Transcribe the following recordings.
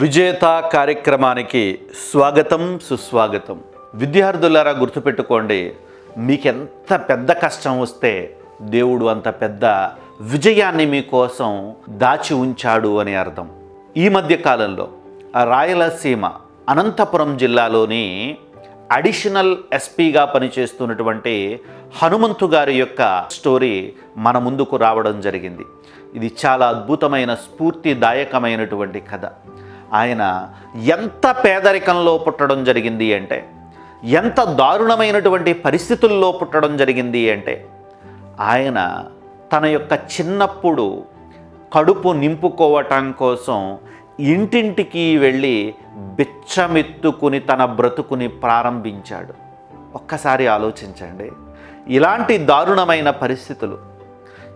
విజేత కార్యక్రమానికి స్వాగతం సుస్వాగతం. విద్యార్థులారా గుర్తుపెట్టుకోండి మీకెంత పెద్ద కష్టం వస్తే దేవుడు అంత పెద్ద విజయాన్ని మీకోసం దాచి ఉంచాడు అని అర్థం. ఈ మధ్య కాలంలో రాయలసీమ అనంతపురం జిల్లాలోని అడిషనల్ ఎస్పీగా పనిచేస్తున్నటువంటి హనుమంతు గారి యొక్క స్టోరీ మన ముందుకు రావడం జరిగింది. ఇది చాలా అద్భుతమైన స్ఫూర్తిదాయకమైనటువంటి కథ. ఆయన ఎంత పేదరికంలో పుట్టడం జరిగింది అంటే ఎంత దారుణమైనటువంటి పరిస్థితుల్లో పుట్టడం జరిగింది అంటే ఆయన తన యొక్క చిన్నప్పుడు కడుపు నింపుకోవటం కోసం ఇంటింటికి వెళ్ళి బిచ్చమెత్తుకుని తన బ్రతుకుని ప్రారంభించాడు. ఒక్కసారి ఆలోచించండి. ఇలాంటి దారుణమైన పరిస్థితులు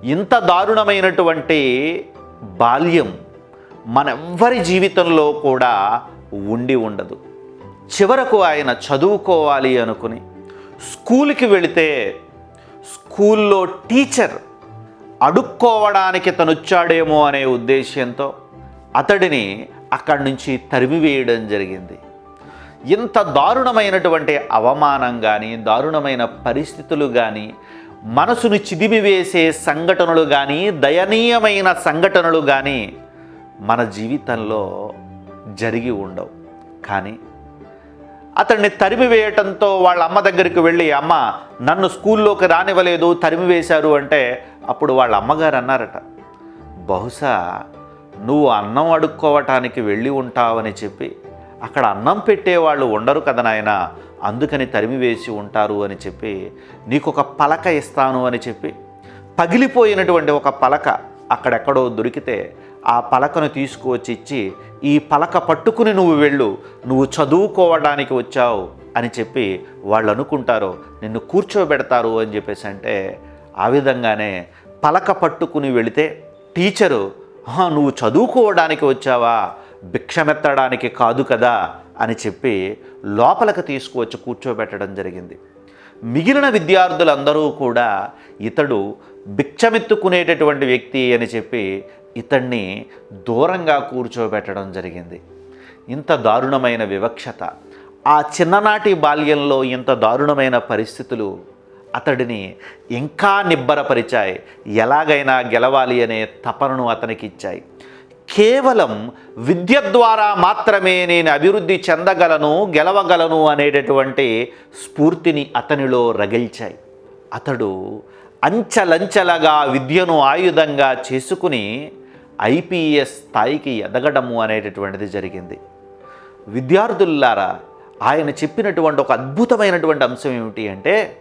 ఇంత దారుణమైనటువంటి బాల్యం మనెవ్వరి జీవితంలో కూడా ఉండి ఉండదు. చివరకు ఆయన చదువుకోవాలి అనుకుని స్కూల్కి వెళితే స్కూల్లో టీచర్ అడుక్కోవడానికి తనొచ్చాడేమో అనే ఉద్దేశ్యంతో అతడిని అక్కడి నుంచి తరిమివేయడం జరిగింది. ఇంత దారుణమైనటువంటి అవమానం కానీ దారుణమైన పరిస్థితులు కానీ మనసును చిదిమివేసే సంఘటనలు కానీ దయనీయమైన సంఘటనలు కానీ మన జీవితంలో జరిగి ఉండవు. కానీ అతన్ని తరిమివేయటంతో వాళ్ళ అమ్మ దగ్గరికి వెళ్ళి అమ్మ నన్ను స్కూల్లోకి రానివ్వలేదు తరిమివేశారు అంటే అప్పుడు వాళ్ళ అమ్మగారు అన్నారట. బహుశా నువ్వు అన్నం అడుక్కోవటానికి వెళ్ళి ఉంటావని చెప్పి అక్కడ అన్నం పెట్టేవాళ్ళు ఉండరు కదా నాయన అందుకని తరిమివేసి ఉంటారు అని చెప్పి నీకు ఒక పలక ఇస్తాను అని చెప్పి పగిలిపోయినటువంటి ఒక పలక అక్కడెక్కడో దొరికితే ఆ పలకను తీసుకువచ్చి ఇచ్చి ఈ పలక పట్టుకుని నువ్వు వెళ్ళు. నువ్వు చదువుకోవడానికి వచ్చావు అని చెప్పి వాళ్ళు అనుకుంటారు. నిన్ను కూర్చోబెడతారు అని చెప్పేసి అంటే ఆ విధంగానే పలక పట్టుకుని వెళితే టీచరు "ఆహా, నువ్వు చదువుకోవడానికి వచ్చావా? భిక్షమెత్తడానికి కాదు కదా అని చెప్పి లోపలికి తీసుకువచ్చి కూర్చోబెట్టడం జరిగింది. మిగిలిన విద్యార్థులందరూ కూడా ఇతడు భిక్షమెత్తుకునేటటువంటి వ్యక్తి అని చెప్పి ఇతన్ని దూరంగా కూర్చోబెట్టడం జరిగింది. ఇంత దారుణమైన వివక్షత ఆ చిన్ననాటి బాల్యంలో ఇంత దారుణమైన పరిస్థితులు అతడిని ఇంకా నిబ్బరపరిచాయి. ఎలాగైనా గెలవాలి అనే తపనను అతనికి ఇచ్చాయి కేవలం విద్య ద్వారా మాత్రమే నేను అభివృద్ధి చెందగలను గెలవగలను అనేటటువంటి స్ఫూర్తిని అతనిలో రగిల్చాయి. అతడు అంచలంచలగా విద్యను ఆయుధంగా చేసుకుని ఐపీఎస్ స్థాయికి ఎదగడము అనేటటువంటిది జరిగింది. విద్యార్థులారా ఆయన చెప్పినటువంటి ఒక అద్భుతమైనటువంటి అంశం ఏమిటి అంటే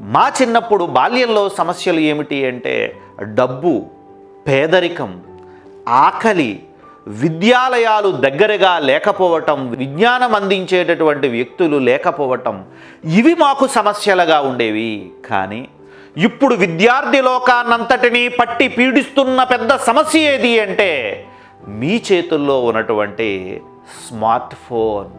మా చిన్నప్పుడు బాల్యంలో సమస్యలు ఏమిటి అంటే డబ్బు పేదరికం ఆకలి విద్యాలయాలు దగ్గరగా లేకపోవటం విజ్ఞానం అందించేటటువంటి వ్యక్తులు లేకపోవటం ఇవి మాకు సమస్యలుగా ఉండేవి. కానీ ఇప్పుడు విద్యార్థి లోకాన్నంతటినీ పట్టి పీడిస్తున్న పెద్ద సమస్య ఏది అంటే మీ చేతుల్లో ఉన్నటువంటి స్మార్ట్ ఫోన్.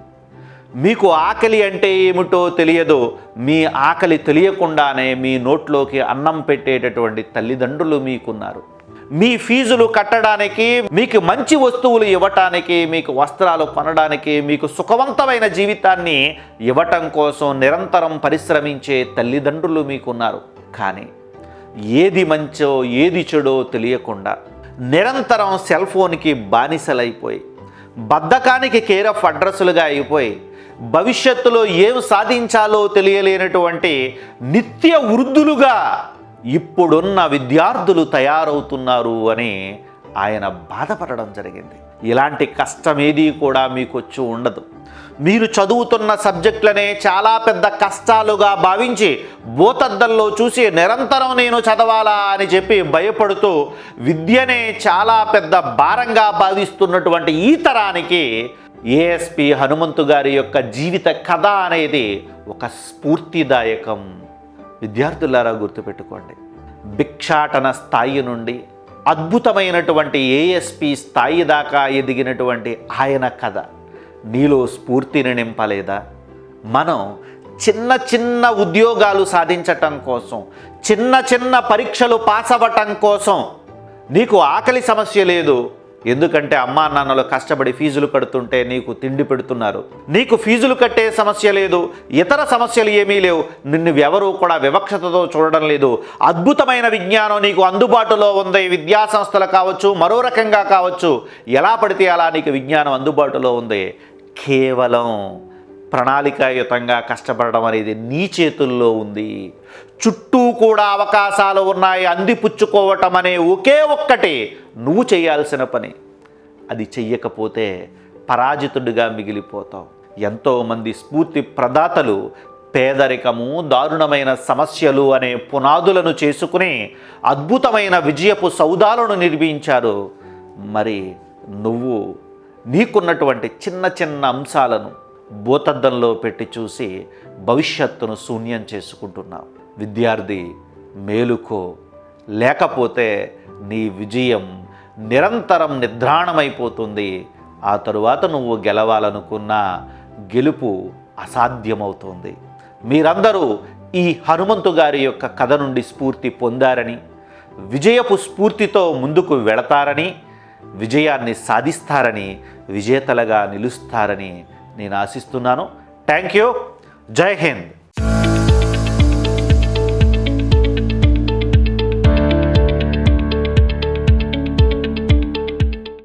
మీకు ఆకలి అంటే ఏమిటో తెలియదు. మీ ఆకలి తెలియకుండానే మీ నోట్లోకి అన్నం పెట్టేటటువంటి తల్లిదండ్రులు మీకున్నారు. మీ ఫీజులు కట్టడానికి మీకు మంచి వస్తువులు ఇవ్వటానికి మీకు వస్త్రాలు కొనడానికి మీకు సుఖవంతమైన జీవితాన్ని ఇవ్వటం కోసం నిరంతరం పరిశ్రమించే తల్లిదండ్రులు మీకున్నారు. కానీ ఏది మంచో ఏది చెడో తెలియకుండా నిరంతరం సెల్ ఫోన్కి బానిసలైపోయి బద్ధకానికి కేర్ ఆఫ్ అడ్రస్లుగా అయిపోయి భవిష్యత్తులో ఏం సాధించాలో తెలియలేనటువంటి నిత్య వృద్ధులుగా ఇప్పుడున్న విద్యార్థులు తయారవుతున్నారు అని ఆయన బాధపడడం జరిగింది. ఇలాంటి కష్టం కూడా మీకు వచ్చి ఉండదు. మీరు చదువుతున్న సబ్జెక్టులనే చాలా పెద్ద కష్టాలుగా భావించి భూతద్దల్లో చూసి నిరంతరం నేను చదవాలా అని చెప్పి భయపడుతూ విద్యనే చాలా పెద్ద భారంగా భావిస్తున్నటువంటి ఈ తరానికి ఏఎస్పి హనుమంతు గారి యొక్క జీవిత కథ అనేది ఒక స్ఫూర్తిదాయకం. విద్యార్థులారా గుర్తుపెట్టుకోండి. భిక్షాటన స్థాయి నుండి అద్భుతమైనటువంటి ఏఎస్పి స్థాయి దాకా ఎదిగినటువంటి ఆయన కథ. నీలో స్ఫూర్తిని నింపలేదా? మనం చిన్న చిన్న ఉద్యోగాలు సాధించటం కోసం చిన్న చిన్న పరీక్షలు పాస్ అవ్వటం కోసం నీకు ఆకలి సమస్య లేదు ఎందుకంటే అమ్మా నాన్నలు కష్టపడి ఫీజులు కడుతుంటే నీకు తిండి పెడుతున్నారు. నీకు ఫీజులు కట్టే సమస్య లేదు ఇతర సమస్యలు ఏమీ లేవు. నిన్ను ఎవరూ కూడా వివక్షతతో చూడడం లేదు. అద్భుతమైన విజ్ఞానం నీకు అందుబాటులో ఉంది. విద్యా సంస్థలు కావచ్చు మరో రకంగా కావచ్చు. ఎలా పడితే అలా నీకు విజ్ఞానం అందుబాటులో ఉంది. కేవలం ప్రణాళికాయుతంగా కష్టపడడం అనేది నీ చేతుల్లో ఉంది. చుట్టూ కూడా అవకాశాలు ఉన్నాయి. అందిపుచ్చుకోవటం అనే ఒకే ఒక్కటి నువ్వు చేయాల్సిన పని. అది చెయ్యకపోతే పరాజితుడిగా మిగిలిపోతావు. ఎంతోమంది స్ఫూర్తి ప్రదాతలు పేదరికము దారుణమైన సమస్యలు అనే పునాదులను చేసుకుని అద్భుతమైన విజయపు సౌదాలను నిర్మించారు. మరి నువ్వు నీకున్నటువంటి చిన్న చిన్న అంశాలను భూతద్దంలో పెట్టి చూసి భవిష్యత్తును శూన్యం చేసుకుంటున్నావు విద్యార్థి మేలుకో. లేకపోతే నీ విజయం నిరంతరం నిద్రాణమైపోతుంది. ఆ తరువాత నువ్వు గెలవాలనుకున్న గెలుపు అసాధ్యమవుతుంది. మీరందరూ ఈ హనుమంతు గారి యొక్క కథ నుండి స్ఫూర్తి పొందారని విజయపు స్ఫూర్తితో ముందుకు వెళతారని విజయాన్ని సాధిస్తారని విజేతలుగా నిలుస్తారని నేను ఆశిస్తున్నాను. థ్యాంక్ యూ జై హింద్.